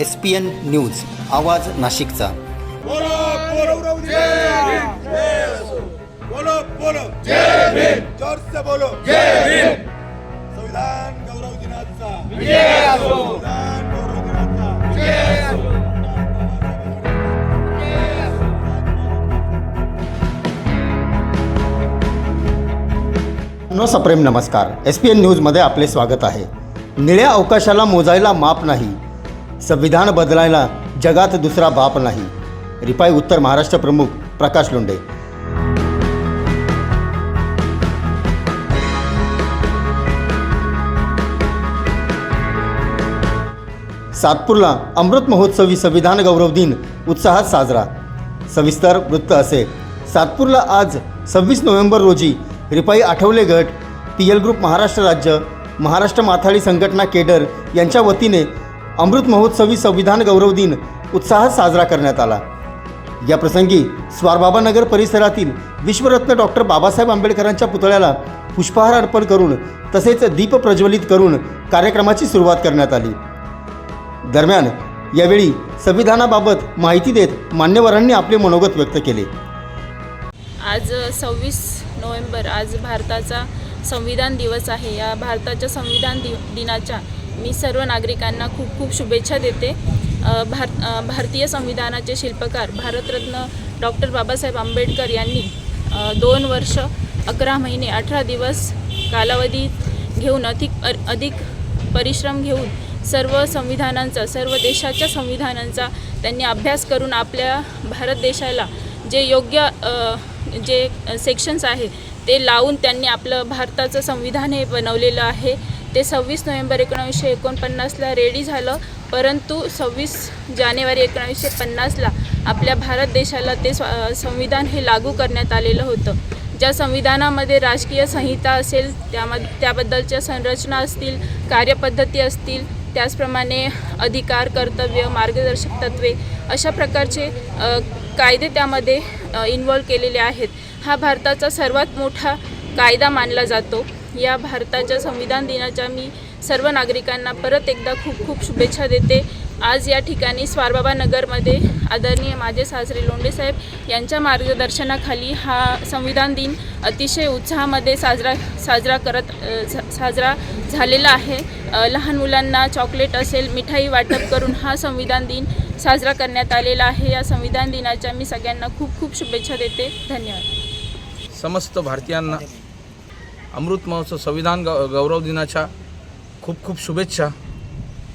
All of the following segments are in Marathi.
एस पी एन न्यूज आवाज नाशिकचा. बोलो बोलो जय बोलो बोलो. जय भीम जोर से बोलो. जय भीम संविधान गौरव दिनाचा. विजय असो. संविधान गौरव दिनाचा. विजय असो. नो सप्रेम नमस्कार. एस पी एन न्यूजमध्ये आपले स्वागत आहे. निळ्या अवकाशाला मोजायला माप नाही. संविधान बदलायला जगात दुसरा बाप नाही. रिपाई उत्तर महाराष्ट्र प्रमुख प्रकाश लोंढे. सातपूरला अमृत महोत्सवी संविधान गौरव दिन उत्साहात साजरा. सविस्तर वृत्त असे. सातपूरला आज सव्वीस नोव्हेंबर रोजी रिपाई आठवले गट पी एल ग्रुप महाराष्ट्र राज्य महाराष्ट्र माथाडी संघटना केडर यांच्या वतीने अमृत महोत्सवी संविधान गौरव दिन उत्साहात साजरा करण्यात आला. या प्रसंगी स्वारबाबानगर परिसरातील विश्वरत्न डॉक्टर बाबासाहेब आंबेडकरांच्या पुतळ्याला पुष्पहार अर्पण करून तसेच दीप प्रज्वलित करून कार्यक्रमाची सुरुवात करण्यात आली. दरम्यान यावेळी संविधानाबाबत माहिती देत मान्यवरांनी आपले मनोगत व्यक्त केले. आज सव्वीस नोव्हेंबर आज भारताचा संविधान दिवस आहे. या भारताच्या संविधान दि दिनाच्या मी सर्व नागरिकांना खूप खूप शुभेच्छा देते. भार भारतीय संविधानाचे शिल्पकार भारतरत्न डॉक्टर बाबासाहेब आंबेडकर यांनी दोन वर्ष अकरा महिने अठरा दिवस कालावधी घेऊन अधिक अ- अधिक परिश्रम घेऊन सर्व संविधानांचा सर्व देशाच्या संविधानांचा त्यांनी अभ्यास करून आपल्या भारत देशाला जे योग्य जे सेक्शन्स आहेत ते लावून त्यांनी आपलं भारताचं संविधान हे बनवलेलं आहे. ते सव्वीस नोव्हेंबर एकोणावीसशे एकोणपन्नासला रेडी झालं. परंतु सव्वीस जानेवारी एकोणावीसशे पन्नासला आपल्या भारत देशाला ते संविधान हे लागू करण्यात आलेलं होतं. ज्या संविधानामध्ये राजकीय संहिता असेल त्यामध्ये त्याबद्दलच्या संरचना असतील कार्यपद्धती असतील त्याचप्रमाणे अधिकार कर्तव्य मार्गदर्शक तत्वे अशा प्रकारचे कायदे त्यामध्ये इन्वॉल्व केलेले आहेत. हा भारताचा सर्वात मोठा कायदा मानला जातो. या भारताच्या संविधान दिनाच्या मी सर्व नागरिकांना परत एकदा खूप खूप शुभेच्छा देते. आज या ठिकाणी स्वारबाबा नगरमध्ये आदरणीय माझे सासरे लोंढे साहेब यांच्या मार्गदर्शनाखाली हा संविधान दिन अतिशय उत्साहामध्ये साजरा साजरा करत सा- साजरा झालेला आहे. लहान मुलांना चॉकलेट असेल मिठाई वाटप करून हा संविधान दिन साजरा करण्यात आलेला आहे. या संविधान दिनाच्या मी सगळ्यांना खूप खूप शुभेच्छा देते. धन्यवाद. समस्त भारतीयांना अमृत महोत्सव संविधान गौ गौरव दिनाच्या खूप खूप शुभेच्छा.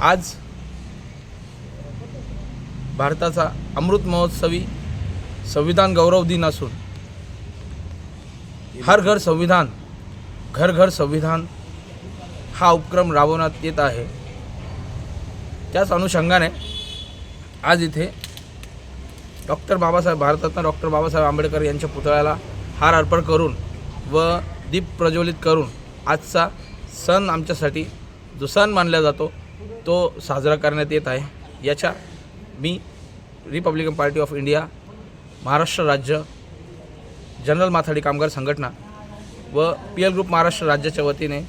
आज भारताचा अमृत महोत्सवी संविधान गौरव दिन असून हर घर संविधान घर घर संविधान हा उपक्रम राबवण्यात येत आहे. त्याच अनुषंगाने आज इथे डॉक्टर बाबासाहेब भारतरत्न डॉक्टर बाबासाहेब आंबेडकर यांच्या पुतळ्याला हार अर्पण करून व दीप प्रज्वलित करून आजचा सण आमच्यासाठी जो सण मानला जातो तो साजरा करण्यात येत आहे. याच्या मी Republican Party of India Maharashtra राज्य जनरल माथाडी कामगार संघटना व पी एल ग्रुप महाराष्ट्र राज्याच्या वतीने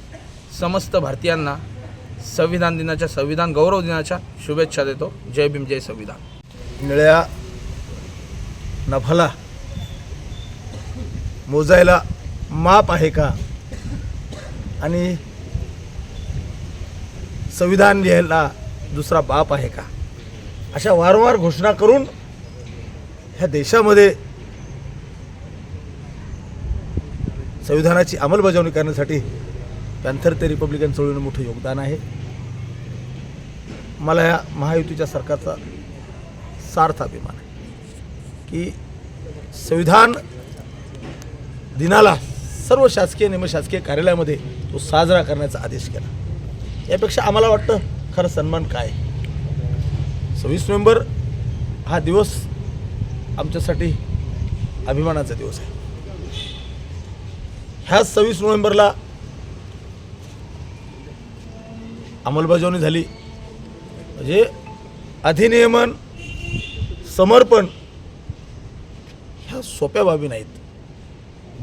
समस्त भारतीयांना संविधान दिनाच्या संविधान गौरव दिनाच्या शुभेच्छा देतो. जय भीम जय संविधान. निळ्या नफाला मोजायला माप आहे का? आणि संविधान लिहायला दुसरा बाप आहे का? अशा वारंवार घोषणा करून ह्या देशामध्ये संविधानाची अंमलबजावणी करण्यासाठी पॅन्थर ते रिपब्लिकन चळवळीनं मोठं योगदान आहे. मला या महायुतीच्या सरकारचा सार्थ अभिमान आहे की संविधान दिनाला सर्व शासकीय निमशासकीय कार्यालयामध्ये तो साजरा करण्याचा आदेश केला. यापेक्षा आम्हाला वाटतं खरं सन्मान काय? सव्वीस नोव्हेंबर हा दिवस आमच्यासाठी अभिमानाचा दिवस आहे. ह्या सव्वीस नोव्हेंबरला अंमलबजावणी झाली. म्हणजे अधिनियमन समर्पण ह्या सोप्या बाबी नाहीत.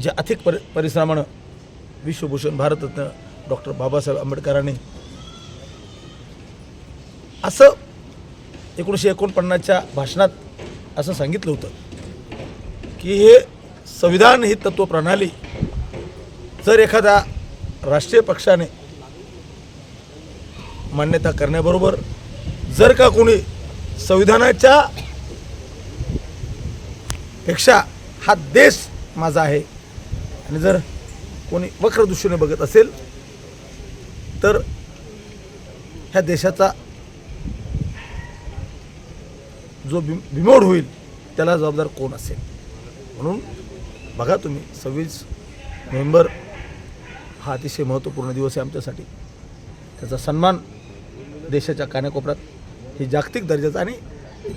जे आर्थिक परि परिश्रमानं विश्वभूषण भारतरत्न डॉक्टर बाबासाहेब आंबेडकरांनी असं एकोणीसशे एकोणपन्नासच्या भाषणात असं सांगितलं होतं की हे संविधान ही तत्त्वप्रणाली जर एखाद्या राष्ट्रीय पक्षाने मान्यता करण्याबरोबर जर का कोणी संविधानाच्या पेक्षा हा देश माझा आहे आणि जर कोणी वक्र दृष्टीने बघत असेल तर ह्या देशाचा जो बिम बिमोड होईल त्याला जबाबदार कोण असेल? म्हणून बघा तुम्ही सव्वीस नोव्हेंबर हा अतिशय महत्त्वपूर्ण दिवस आहे आमच्यासाठी. त्याचा सन्मान देशाच्या कानाकोपऱ्यात ही जागतिक दर्जाचा आणि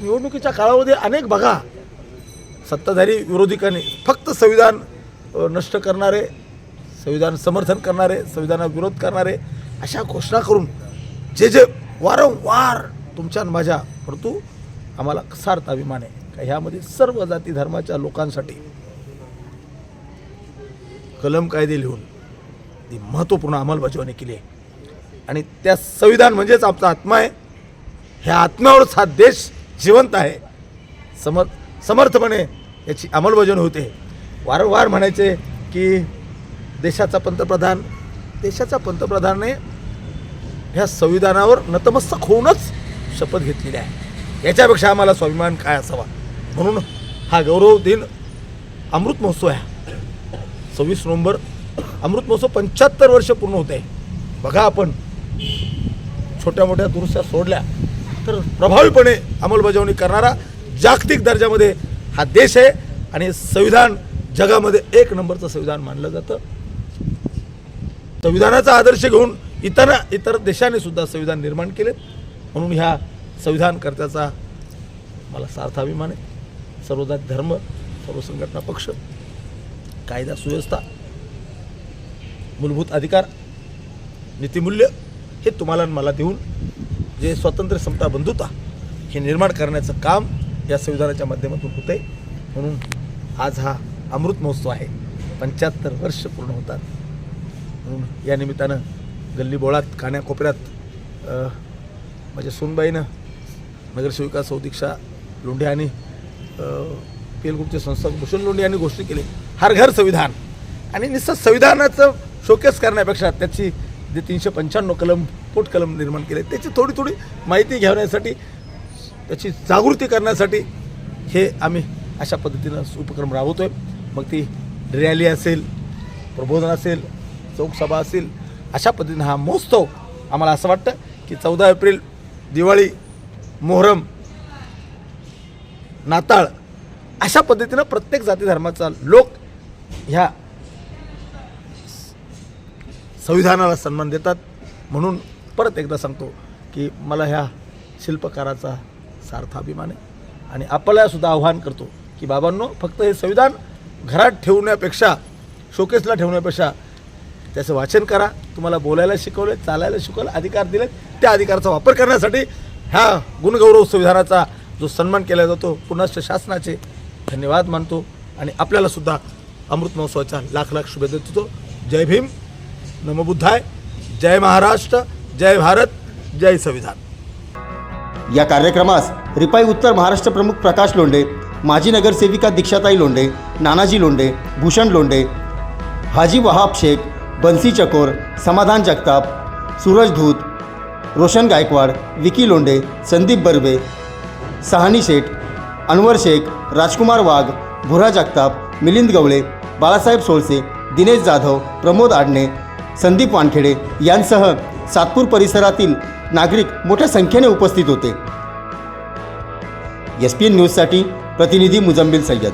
निवडणुकीच्या काळामध्ये अनेक बघा सत्ताधारी विरोधकांनी फक्त संविधान नष्ट करणारे संविधान समर्थन करणारे संविधानाला विरोध करणारे अशा घोषणा करून जे जे वारंवार तुमच्या माझ्या परंतु आम्हाला सार्थ अभिमान आहे. का ह्यामध्ये सर्व जाती धर्माच्या लोकांसाठी कलम कायदे लिहून ती महत्त्वपूर्ण अंमलबजावणी केली आहे. आणि त्या संविधान म्हणजेच आमचा आत्मा आहे. ह्या आत्म्यावरच हा देश जिवंत आहे. समर समर्थपणे याची अंमलबजावणी होते. वारंवार म्हणायचे की देशाचा पंतप्रधान देशाचा पंतप्रधानाने ह्या संविधानावर नतमस्तक होऊनच शपथ घेतलेली आहे. याच्यापेक्षा आम्हाला स्वाभिमान काय असावा? म्हणून हा गौरव दिन अमृत महोत्सव आहे. सव्वीस नोव्हेंबर अमृत महोत्सव पंच्याहत्तर वर्ष पूर्ण होते. आहे बघा आपण छोट्या मोठ्या दुरुस्त्या सोडल्या तर प्रभावीपणे अंमलबजावणी करणारा जागतिक दर्जामध्ये हा देश आहे आणि संविधान जगामध्ये एक नंबरचं संविधान मानलं जातं. संविधानाचा आदर्श घेऊन इतर इतर देशाने सुद्धा संविधान निर्माण केले म्हणून ह्या संविधानकर्त्याचा मला सार्थ अभिमान आहे. सर्वदा धर्म सर्व संघटना पक्ष कायदा सुव्यवस्था मूलभूत अधिकार नीतिमूल्य हे तुम्हाला मला देऊन जे स्वातंत्र्य समता बंधुता हे निर्माण करण्याचं काम या संविधानाच्या माध्यमातून होते म्हणून आज हा अमृत महोत्सव आहे. पंच्याहत्तर वर्ष पूर्ण होतात. म्हणून या निमित्तानं गल्लीबोळात कान्याकोपऱ्यात माझ्या सोनबाईनं नगरसेविका सौदीक्षा लोंढे आणि पेलगुटचे संस्थापक भूषण लोंढे यांनी घोषणा केली. हर घर संविधान. आणि नुसतं संविधानाचं शोकेस करण्यापेक्षा त्याची जे तीनशे पंच्याण्णव कलम पोट कलम निर्माण केले त्याची थोडी थोडी माहिती घेण्यासाठी त्याची जागृती करण्यासाठी हे आम्ही अशा पद्धतीनं उपक्रम राबवतो आहे मग ती रॅली असेल प्रबोधन असेल चौकसभा असेल अशा पद्धतीनं हा महोत्सव आम्हाला असं वाटतं की चौदा एप्रिल दिवाळी मोहरम नाताळ अशा पद्धतीनं प्रत्येक जाती धर्माचा लोक ह्या संविधानाला सन्मान देतात. म्हणून परत एकदा सांगतो की मला ह्या शिल्पकाराचा सार्थ अभिमान आहे. आणि आपल्याला सुद्धा आव्हान करतो की बाबांनो फक्त हे संविधान घरात ठेवण्यापेक्षा शोकेसला ठेवण्यापेक्षा त्याचं वाचन करा. तुम्हाला बोलायला शिकवले चालायला शिकवलं अधिकार दिलेत. त्या अधिकाराचा वापर करण्यासाठी ह्या गुणगौरव संविधानाचा जो सन्मान केला जातो पुनश्च शासनाचे धन्यवाद मानतो. आणि आपल्यालासुद्धा अमृत महोत्सवाच्या लाख लाख शुभेच्छा देतो. जय भीम. नमबुद्धाय. जय महाराष्ट्र. जय भारत. जय संविधान. या कार्यक्रमास रिपाई उत्तर महाराष्ट्र प्रमुख प्रकाश लोंढे माजी नगरसेविका दीक्षाताई लोंढे नानाजी लोंडे भूषण लोंढे हाजी वहाब शेख बन्सी चकोर समाधान जगताप सूरज धूत रोशन गायकवाड विकी लोंढे संदीप बर्वे सहानी शेठ अनवर शेख राजकुमार वाघ भुरा जगताप मिलिंद गवळे बाळासाहेब सोळसे दिनेश जाधव प्रमोद आडणे संदीप वानखेडे यांसह सातपूर परिसरातील नागरिक मोठ्या संख्येने उपस्थित होते. एस पी एन न्यूजसाठी प्रतिनिधी मुजम्बिल सय्यद.